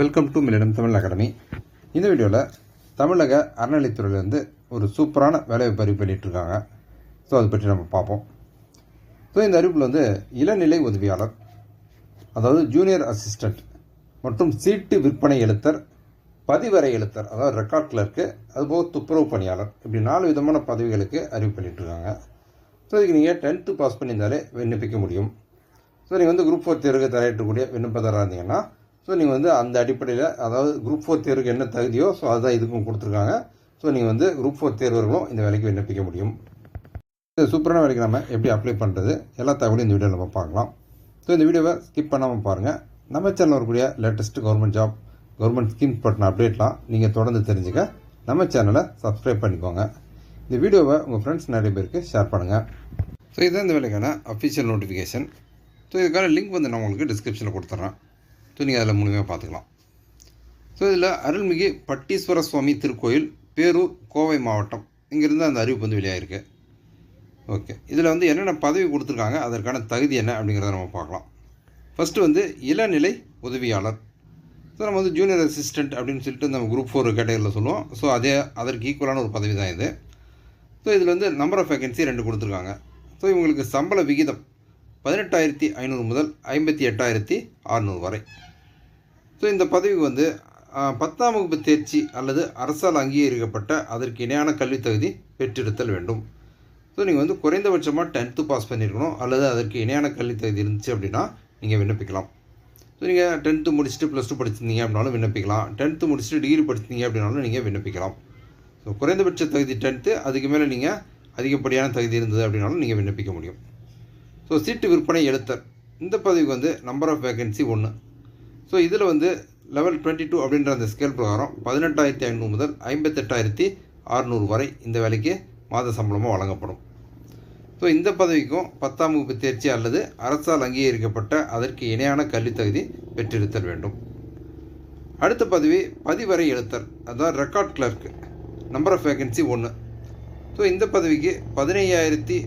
Welcome to மில்லிடம் Tamil academy இந்த வீடியோவில் தமிழக அறநிலைத்துறையிலேருந்து ஒரு சூப்பரான வேலைவாய்ப்பு அறிவிப்பு வெளியிட்டிருக்காங்க. ஸோ அதை பற்றி நம்ம பார்ப்போம். ஸோ இந்த அறிவிப்பில் வந்து இளநிலை உதவியாளர் அதாவது ஜூனியர் அசிஸ்டண்ட் மற்றும் சீட்டு விற்பனை எழுத்தர் பதிவரை எழுத்தர் அதாவது ரெக்கார்ட் கிளர்க்கு அதுபோக துப்புரவு பணியாளர் இப்படி நாலு விதமான பதவிகளுக்கு அறிவு வெளியிட்டிருக்காங்க. ஸோ இதுக்கு நீங்கள் டென்த்து பாஸ் பண்ணியிருந்தாலே விண்ணப்பிக்க முடியும். ஸோ நீங்கள் வந்து குரூப் ஃபோர் தேர்வுக்கு தயாரிக்கக்கூடிய விண்ணப்பதாராக இருந்தீங்கன்னா ஸோ நீங்கள் வந்து அந்த அடிப்படையில் அதாவது குரூப் ஃபோர் தேர்வுக்கு என்ன தகுதியோ ஸோ அதுதான் இதுக்கும் கொடுத்துருக்காங்க. ஸோ நீங்கள் வந்து குரூப் ஃபோர் தேர்வர்களும் இந்த வேலைக்கு விண்ணப்பிக்க முடியும். இந்த சூப்பரான வேலைக்கு நம்ம எப்படி அப்ளை பண்ணுறது எல்லா தகவலையும் இந்த வீடியோவில் நம்ம பார்க்கலாம். ஸோ இந்த வீடியோவை ஸ்கிப் பண்ணாமல் பாருங்கள் நம்ம சேனலில் வரக்கூடிய latest government job government schemes பற்றின அப்டேட்லாம் நீங்கள் தொடர்ந்து தெரிஞ்சுக்க நம்ம சேனலை சப்ஸ்கிரைப் பண்ணிக்கோங்க. இந்த வீடியோவை உங்கள் ஃப்ரெண்ட்ஸ் நிறைய பேருக்கு ஷேர் பண்ணுங்கள் ஸோ இதுதான் இந்த வேலைக்கான அஃபிஷியல் நோட்டிஃபிகேஷன் ஸோ இதுக்கான லிங்க் வந்து நான் உங்களுக்கு டிஸ்கிரிப்ஷனில் கொடுத்துட்றேன் ஸோ நீங்கள் அதில் முழுமையாக பார்த்துக்கலாம். ஸோ இதில் அருள்மிகு பட்டீஸ்வர சுவாமி திருக்கோயில் பேரூர் கோவை மாவட்டம். இங்கேருந்து அந்த அறிவிப்பு வந்து வெளியாகிருக்கு ஓகே இதில் வந்து என்னென்ன பதவி கொடுத்துருக்காங்க அதற்கான தகுதி என்ன அப்படிங்கிறத நம்ம பார்க்கலாம். ஃபஸ்ட்டு வந்து இளநிலை உதவியாளர். ஸோ நம்ம வந்து ஜூனியர் அசிஸ்டண்ட் அப்படின்னு சொல்லிட்டு நம்ம குரூப் ஃபோர் கேட்டகரியில் சொல்லுவோம். ஸோ அதே அதற்கு ஈக்குவலான ஒரு பதவி தான் இது. ஸோ இதில் வந்து நம்பர் ஆஃப் வேகன்சி ரெண்டு கொடுத்துருக்காங்க. ஸோ இவங்களுக்கு சம்பள விகிதம் பதினெட்டாயிரத்தி ஐநூறு முதல் ஐம்பத்தி எட்டாயிரத்தி அறநூறு வரை. ஸோ இந்த பதவிக்கு வந்து பத்தாம் வகுப்பு தேர்ச்சி அல்லது அரசால் அங்கீகரிக்கப்பட்ட அதற்கு இணையான கல்வித் தகுதி பெற்றிருத்தல் வேண்டும். ஸோ நீங்கள் வந்து குறைந்தபட்சமாக டென்த்து பாஸ் பண்ணியிருக்கணும் அல்லது அதற்கு இணையான கல்வித் தகுதி இருந்துச்சு அப்படின்னா நீங்கள் விண்ணப்பிக்கலாம். ஸோ நீங்கள் டென்த்து முடிச்சுட்டு ப்ளஸ் டூ படிச்சிருந்தீங்க அப்படின்னாலும் விண்ணப்பிக்கலாம். டென்த்து முடிச்சுட்டு டிகிரி படிச்சிருந்தீங்க அப்படின்னாலும் நீங்கள் விண்ணப்பிக்கலாம். ஸோ குறைந்தபட்ச தகுதி டென்த்து அதுக்கு மேலே நீங்கள் அதிகப்படியான தகுதி இருந்தது அப்படின்னாலும் நீங்கள் விண்ணப்பிக்க முடியும். ஸோ சீட்டு விற்பனை எழுத்தர். இந்த பதவிக்கு வந்து நம்பர் ஆஃப் வேகன்சி ஒன்று ஸோ இதில் வந்து லெவல் டுவெண்ட்டி டூ அப்படின்ற அந்த ஸ்கேல் பிரகாரம் பதினெட்டாயிரத்தி ஐநூறு முதல் ஐம்பத்தெட்டாயிரத்தி அறநூறு வரை இந்த வேலைக்கு மாத சம்பளமாக வழங்கப்படும். ஸோ இந்த பதவிக்கும் பத்தாம் வகுப்பு தேர்ச்சி அல்லது அரசால் அங்கீகரிக்கப்பட்ட அதற்கு இணையான கல்வித் தகுதி பெற்றிருத்தல் வேண்டும். அடுத்த பதவி பதிவரை எழுத்தர் அதான் record clerk number of vacancy ஒன்று ஸோ இந்த பதவிக்கு பதினையாயிரத்தி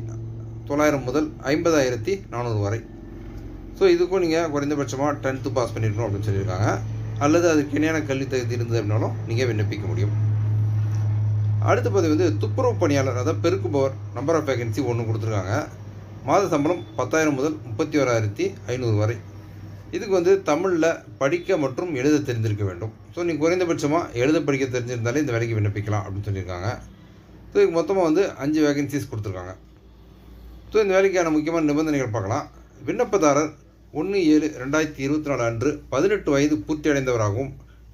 தொள்ளாயிரம் முதல் ஐம்பதாயிரத்தி நானூறு வரை. ஸோ இதுக்கும் நீங்கள் குறைந்தபட்சமாக டென்த்து பாஸ் பண்ணியிருக்கணும் அப்படின்னு சொல்லியிருக்காங்க. அல்லது அதுக்கு இணையான கல்வி தகுதி இருந்தது அப்படின்னாலும் நீங்கள் விண்ணப்பிக்க முடியும். அடுத்த பதவி வந்து துப்புரவு பணியாளர் அதாவது பெருக்குபவர் நம்பர் ஆஃப் வேகன்சி ஒன்று கொடுத்துருக்காங்க. மாத சம்பளம் பத்தாயிரம் முதல் முப்பத்தி ஓராயிரத்தி ஐநூறு வரை. இதுக்கு வந்து தமிழில் படிக்க மற்றும் எழுத தெரிஞ்சிருக்க வேண்டும். ஸோ நீங்கள் குறைந்தபட்சமாக எழுத படிக்க தெரிஞ்சிருந்தாலே இந்த வேலைக்கு விண்ணப்பிக்கலாம் அப்படின்னு சொல்லியிருக்காங்க. ஸோ இதுக்கு மொத்தமாக வந்து அஞ்சு வேகன்சிஸ் கொடுத்துருக்காங்க. ஸோ இந்த வேலைக்கான முக்கியமான நிபந்தனைகள் பார்க்கலாம். விண்ணப்பதாரர் ஒன்று ஏழு ரெண்டாயிரத்தி இருபத்தி நாலு அன்று பதினெட்டு வயது பூர்த்தி அடைந்தவராகவும்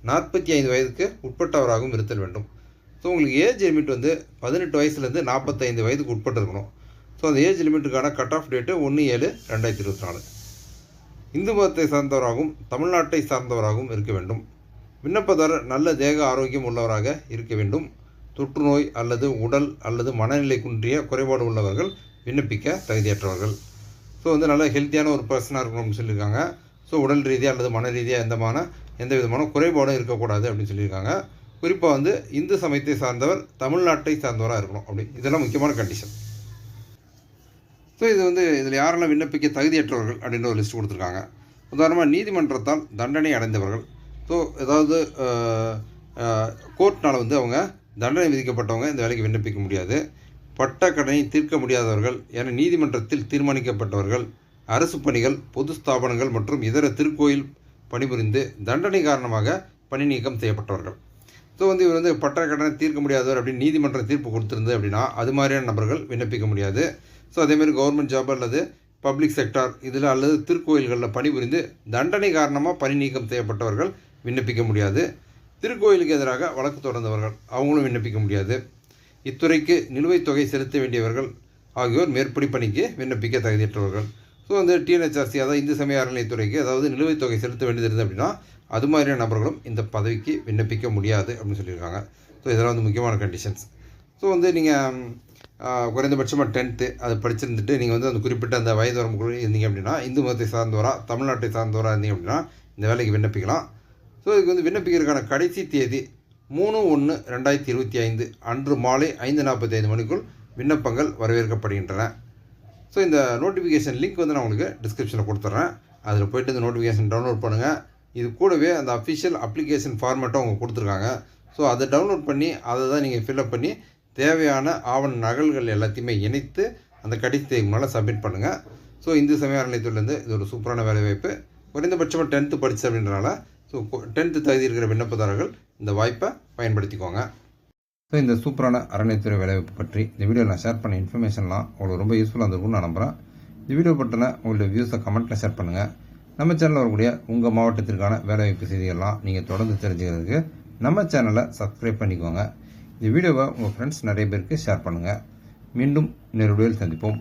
நாற்பத்தி ஐந்து வயதுக்கு உட்பட்டவராகவும் இருத்தல் வேண்டும். ஸோ உங்களுக்கு ஏஜ் லிமிட் வந்து பதினெட்டு வயசுலேருந்து நாற்பத்தைந்து வயதுக்கு உட்பட்டு இருக்கணும் ஸோ அந்த ஏஜ் லிமிட்டுக்கான கட் ஆஃப் டேட்டு ஒன்று ஏழு ரெண்டாயிரத்தி இருபத்தி நாலு. இந்து மதத்தை சார்ந்தவராகவும் தமிழ்நாட்டை சார்ந்தவராகவும் இருக்க வேண்டும். விண்ணப்பதாரர் நல்ல தேக ஆரோக்கியம் உள்ளவராக இருக்க வேண்டும். தொற்றுநோய் அல்லது உடல் அல்லது மனநிலை குன்றிய குறைபாடு உள்ளவர்கள் விண்ணப்பிக்க தகுதியற்றவர்கள். ஸோ வந்து நல்ல ஹெல்த்தியான ஒரு பர்சனாக இருக்கணும் அப்படின்னு சொல்லியிருக்காங்க. ஸோ உடல் ரீதியாக அல்லது மன ரீதியாக எந்தமான எந்த விதமான குறைபாடும் இருக்கக்கூடாது அப்படின்னு சொல்லியிருக்காங்க. குறிப்பாக வந்து இந்து சமயத்தை சார்ந்தவர் தமிழ்நாட்டை சார்ந்தவராக இருக்கணும் அப்படி. இதெல்லாம் முக்கியமான கண்டிஷன் ஸோ இது வந்து இதில் யாரெல்லாம் விண்ணப்பிக்க தகுதியற்றவர்கள் அப்படின்ற ஒரு லிஸ்ட் கொடுத்துருக்காங்க. உதாரணமாக நீதிமன்றத்தால் தண்டனை அடைந்தவர்கள். ஸோ ஏதாவது கோர்ட்னால் வந்து அவங்க தண்டனை விதிக்கப்பட்டவங்க இந்த வேலைக்கு விண்ணப்பிக்க முடியாது. பட்ட கடனை தீர்க்க முடியாதவர்கள் என நீதிமன்றத்தில் தீர்மானிக்கப்பட்டவர்கள் அரசு பணிகள் பொது ஸ்தாபனங்கள் மற்றும் இதர திருக்கோயில் பணிபுரிந்து தண்டனை காரணமாக பணி நீக்கம் செய்யப்பட்டவர்கள். ஸோ வந்து இவர் வந்து பட்ட கடனை தீர்க்க முடியாதவர் அப்படின்னு நீதிமன்றம் தீர்ப்பு கொடுத்துருந்து அப்படின்னா அது மாதிரியான நபர்கள் விண்ணப்பிக்க முடியாது. ஸோ அதேமாதிரி கவர்மெண்ட் ஜாப் அல்லது பப்ளிக் செக்டார் இதில் அல்லது திருக்கோயில்களில் பணிபுரிந்து தண்டனை காரணமாக பணி நீக்கம் செய்யப்பட்டவர்கள் விண்ணப்பிக்க முடியாது. திருக்கோயிலுக்கு எதிராக வழக்கு தொடர்ந்தவர்கள் அவங்களும் விண்ணப்பிக்க முடியாது. இத்துறைக்கு நிலுவைத் தொகை செலுத்த வேண்டியவர்கள் ஆகியோர் மேற்படி பணிக்கு விண்ணப்பிக்க தகுதியற்றவர்கள். ஸோ வந்து டிஎன்ஹெச்ஆர்சி அதாவது இந்து சமய அறநிலைத்துறைக்கு அதாவது நிலுவைத் தொகை செலுத்த வேண்டியது இருந்தது அப்படின்னா அது மாதிரியான நபர்களும் இந்த பதவிக்கு விண்ணப்பிக்க முடியாது அப்படின்னு சொல்லியிருக்காங்க. ஸோ இதெல்லாம் வந்து முக்கியமான கண்டிஷன்ஸ் ஸோ வந்து நீங்கள் குறைந்தபட்சமாக டென்த்து அது படிச்சிருந்துட்டு நீங்கள் வந்து அந்த குறிப்பிட்ட அந்த வயது வரம்புக்குள்ள இருந்தீங்க அப்படின்னா இந்து மதத்தை சார்ந்தவரா தமிழ்நாட்டை சார்ந்தவராக இருந்தீங்க அப்படின்னா இந்த வேலைக்கு விண்ணப்பிக்கலாம். ஸோ இதுக்கு வந்து விண்ணப்பிக்கிறதுக்கான கடைசி தேதி மூணு ஒன்று ரெண்டாயிரத்தி இருபத்தி ஐந்து அன்று மாலை ஐந்து நாற்பத்தி ஐந்து மணிக்குள் விண்ணப்பங்கள் வரவேற்கப்படுகின்றன. ஸோ இந்த நோட்டிஃபிகேஷன் லிங்க் வந்து நான் உங்களுக்கு டிஸ்கிரிப்ஷனில் கொடுத்துட்றேன் அதில் போயிட்டு இந்த நோட்டிஃபிகேஷன் டவுன்லோட் பண்ணுங்கள் இது கூடவே அந்த அஃபிஷியல் அப்ளிகேஷன் ஃபார்மேட்டும் அவங்க கொடுத்துருக்காங்க. ஸோ அதை டவுன்லோட் பண்ணி அதை தான் நீங்கள் ஃபில்அப் பண்ணி தேவையான ஆவண நகல்கள் எல்லாத்தையுமே இணைத்து அந்த கடிதத்தை முன்னால் சப்மிட் பண்ணுங்கள் ஸோ இந்து சமய அறநிலையத்துலேருந்து இது ஒரு சூப்பரான வேலைவாய்ப்பு. குறைந்தபட்சமாக டென்த்து படிச்சு அப்படின்றனால ஸோ டென்த்து தகுதி இருக்கிற விண்ணப்பதாரர்கள் இந்த வாய்ப்பை பயன்படுத்திக்கோங்க. ஸோ இந்த சூப்பரான அறநிலைத்துறை வேலைவாய்ப்பு பற்றி இந்த வீடியோவில் நான் ஷேர் பண்ண இன்ஃபர்மேஷன்லாம் உங்களுக்கு ரொம்ப யூஸ்ஃபுல்லாக இருந்திருக்கும்னு நான் நம்புகிறேன் இந்த வீடியோ பற்றின உங்களுடைய வியூஸை கமெண்ட்டில் ஷேர் பண்ணுங்கள் நம்ம சேனலில் வரக்கூடிய உங்கள் மாவட்டத்திற்கான வேலைவாய்ப்பு செய்திகள்லாம் நீங்கள் தொடர்ந்து தெரிஞ்சுக்கிறதுக்கு நம்ம சேனலை சப்ஸ்கிரைப் பண்ணிக்கோங்க. இந்த வீடியோவை உங்கள் ஃப்ரெண்ட்ஸ் நிறைய பேருக்கு ஷேர் பண்ணுங்கள் மீண்டும் இன்னொரு வீடியோவில் சந்திப்போம்.